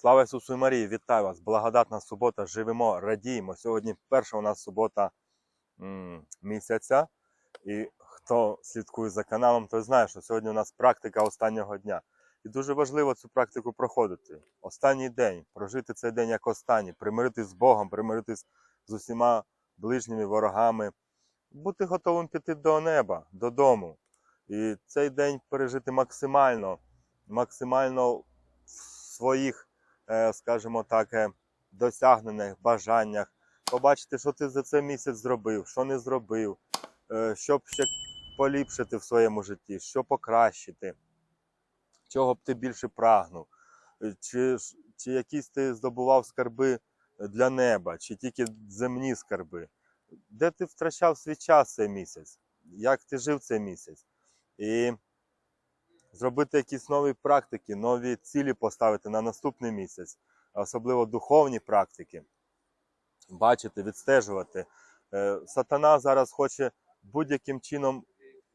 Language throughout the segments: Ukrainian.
Слава Ісусу і Марії, вітаю вас! Благодатна субота, живемо, радіємо. Сьогодні перша у нас субота місяця. І хто слідкує за каналом, той знає, що сьогодні у нас практика останнього дня. І дуже важливо цю практику проходити. Останній день, прожити цей день як останній, примиритись з Богом, примиритись з усіма ближніми ворогами, бути готовим піти до неба, додому. І цей день пережити максимально, максимально в своїх, скажімо так, е, досягнених бажаннях, побачити, що ти за цей місяць зробив, що не зробив, е, щоб ще поліпшити в своєму житті, що покращити, чого б ти більше прагнув, Е, чи, чи якісь ти здобував скарби для неба, чи тільки земні скарби. Де ти втрачав свій час цей місяць? Як ти жив цей місяць? І зробити якісь нові практики, нові цілі поставити на наступний місяць, особливо духовні практики. Бачити, відстежувати. Е, Сатана зараз хоче будь-яким чином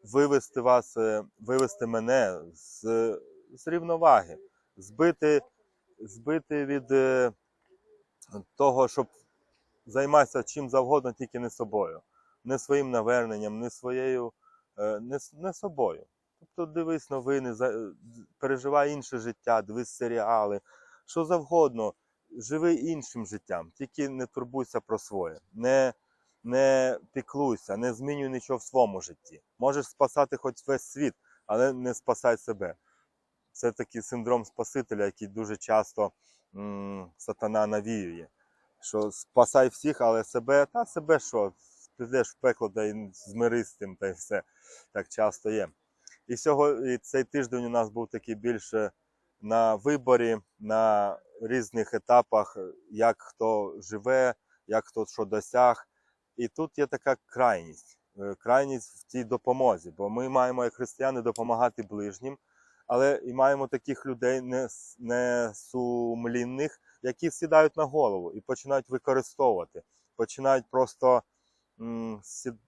вивести вас, е, вивести мене з, з рівноваги, збити, збити від е, того, щоб займатися чим завгодно, тільки не собою, не своїм наверненням, не своєю, не, не собою. Тобто дивись новини, переживай інше життя, дивись серіали, що завгодно, живи іншим життям, тільки не турбуйся про своє, не, не піклуйся, не змінюй нічого в своєму житті. Можеш спасати хоч весь світ, але не спасай себе. Це такий синдром Спасителя, який дуже часто м, сатана навіює. Що спасай всіх, але себе, та себе що, підеш в пекло, та й змирись з тим, та й все. Так часто є. І, сього, і цей тиждень у нас був такий більше на виборі, на різних етапах, як хто живе, як хто що досяг. І тут є така крайність. е, Крайність в цій допомозі, бо ми маємо, як християни, допомагати ближнім, але і маємо таких людей не, с- не які сідають на голову і починають використовувати, починають просто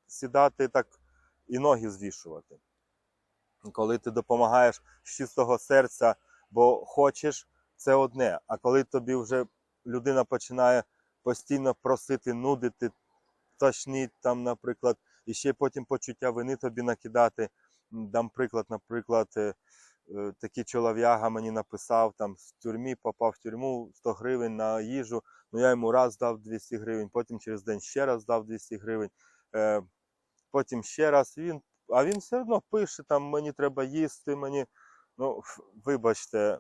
сідати так і ноги звішувати коли ти допомагаєш з чистого серця, бо хочеш, це одне. А коли тобі вже людина починає постійно просити, нудити, тошніть там, наприклад, і ще потім почуття вини тобі накидати. Дам приклад, наприклад, е, е, такий чолов'яга мені написав, там в тюрмі попав в тюрму 100 гривень на їжу. Ну я йому раз дав 200 гривень, потім через день ще раз дав 200 гривень. Е, потім ще раз. Він, а він все одно пише, там мені треба їсти, мені. Ну, вибачте,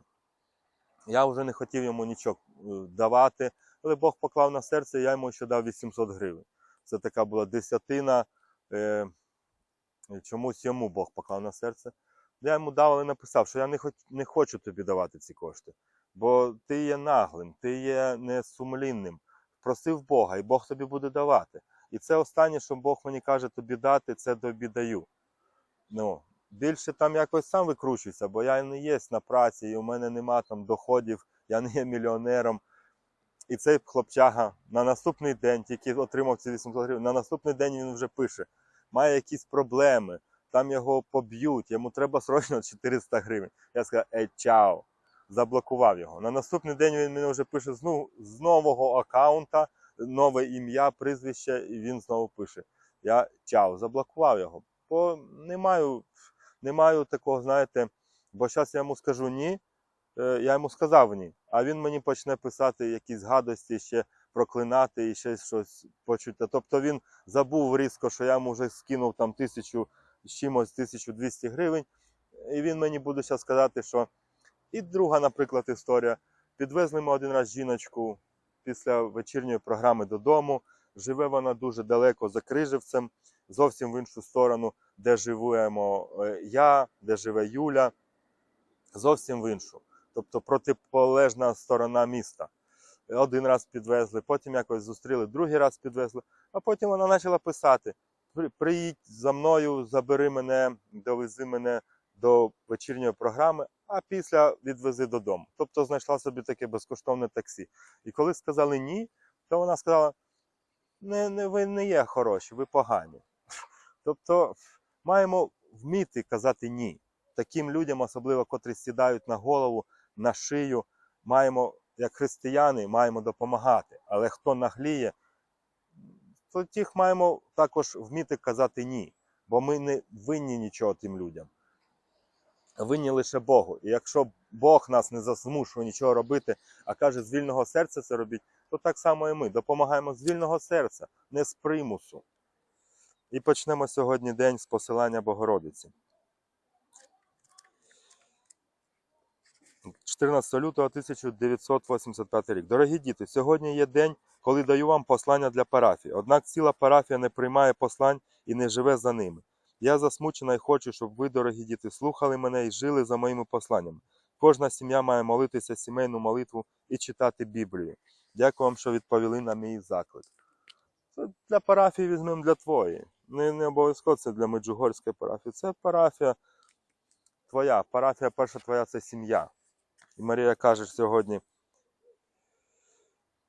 я вже не хотів йому нічого е, давати, але Бог поклав на серце, я йому ще дав 800 гривень. Це така була десятина. Е, чомусь йому Бог поклав на серце. Я йому дав, але написав, що я не, хоч, не хочу тобі давати ці кошти, бо ти є наглим, ти є несумлінним. Просив Бога, і Бог тобі буде давати. І це останнє, що Бог мені каже тобі дати, це тобі даю. Ну, більше там якось сам викручуйся, бо я не є на праці, і у мене нема там доходів, я не є мільйонером. І цей хлопчага на наступний день, тільки отримав ці 800 гривень, на наступний день він вже пише, має якісь проблеми, там його поб'ють, йому треба срочно 400 гривень. Я сказав, ей, чао, заблокував його. На наступний день він мені вже пише з, ну, з нового аккаунта, нове ім'я, прізвище, і він знову пише. Я чао, заблокував його. Бо не маю, не маю такого, знаєте, бо зараз я йому скажу ні, е, я йому сказав ні, а він мені почне писати якісь гадості, ще проклинати і ще щось почуття. Тобто він забув різко, що я йому вже скинув там тисячу з чимось 1200 гривень, і він мені буде зараз сказати, що. І друга, наприклад, історія. Підвезли ми один раз жіночку після вечірньої програми додому. Живе вона дуже далеко за Крижевцем, зовсім в іншу сторону, де живемо е, я, де живе Юля, зовсім в іншу. Тобто протиполежна сторона міста. Один раз підвезли, потім якось зустріли, другий раз підвезли, а потім вона почала писати: приїдь за мною, забери мене, довези мене до вечірньої програми, а після відвези додому. Тобто знайшла собі таке безкоштовне таксі. І коли сказали ні, то вона сказала: не, не, ви не є хороші, ви погані. Тобто маємо вміти казати ні. Таким людям, особливо котрі сідають на голову, на шию, маємо як християни, маємо допомагати. Але хто нагліє, то тих маємо також вміти казати ні. Бо ми не винні нічого тим людям. Винні лише Богу. І якщо Бог нас не засмушує нічого робити, а каже, з вільного серця це робіть, то так само і ми допомагаємо з вільного серця, не з примусу. І почнемо сьогодні день з посилання Богородиці. 14 лютого 1985 рік. Дорогі діти, сьогодні є день, коли даю вам послання для парафії. Однак ціла парафія не приймає послань і не живе за ними. Я засмучена і хочу, щоб ви, дорогі діти, слухали мене і жили за моїми посланнями. Кожна сім'я має молитися сімейну молитву і читати Біблію. Дякую вам, що відповіли на мій заклик. Це для парафії візьмемо для твоєї. Не, не обов'язково це для Меджугорської парафії. Це парафія твоя. Парафія перша твоя це сім'я. І Марія каже сьогодні.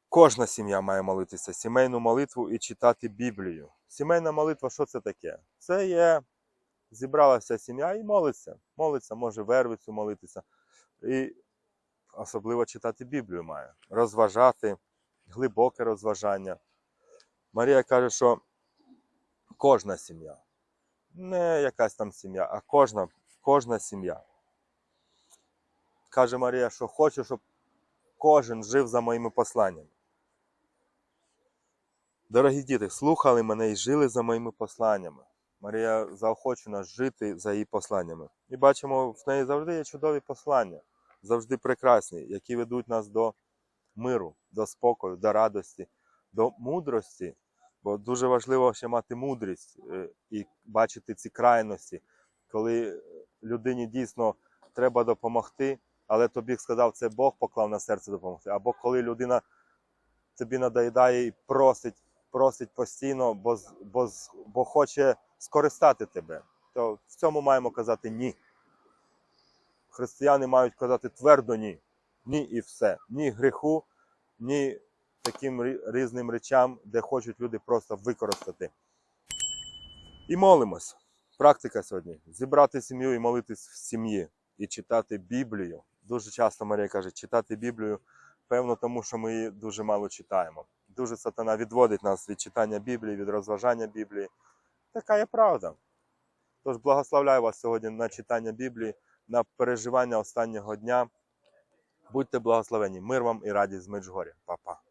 Кожна сім'я має молитися сімейну молитву і читати Біблію. Сімейна молитва, що це таке? Це є зібралася сім'я і молиться. Молиться, може вервицю молитися. І особливо читати Біблію має. Розважати, глибоке розважання. Марія каже, що кожна сім'я, не якась там сім'я, а кожна, кожна сім'я. Каже Марія, що хочу, щоб кожен жив за моїми посланнями. Дорогі діти, слухали мене і жили за моїми посланнями. Марія заохочена жити за її посланнями. І бачимо, в неї завжди є чудові послання, завжди прекрасні, які ведуть нас до миру, до спокою, до радості, до мудрості. Бо дуже важливо ще мати мудрість е, і бачити ці крайності, коли людині дійсно треба допомогти, але тобі сказав, це Бог поклав на серце допомогти. Або коли людина тобі надоїдає і просить, просить постійно, бо, бо, бо хоче скористати тебе, то в цьому маємо казати ні. Християни мають казати твердо ні. Ні і все. Ні гріху, ні таким різним речам, де хочуть люди просто використати. І молимось. Практика сьогодні. Зібрати сім'ю і молитись в сім'ї, і читати Біблію. Дуже часто Марія каже, читати Біблію, певно, тому що ми її дуже мало читаємо. Дуже сатана відводить нас від читання Біблії, від розважання Біблії. Така є правда. Тож благословляю вас сьогодні на читання Біблії, на переживання останнього дня. Будьте благословені. Мир вам і радість з. Па-па.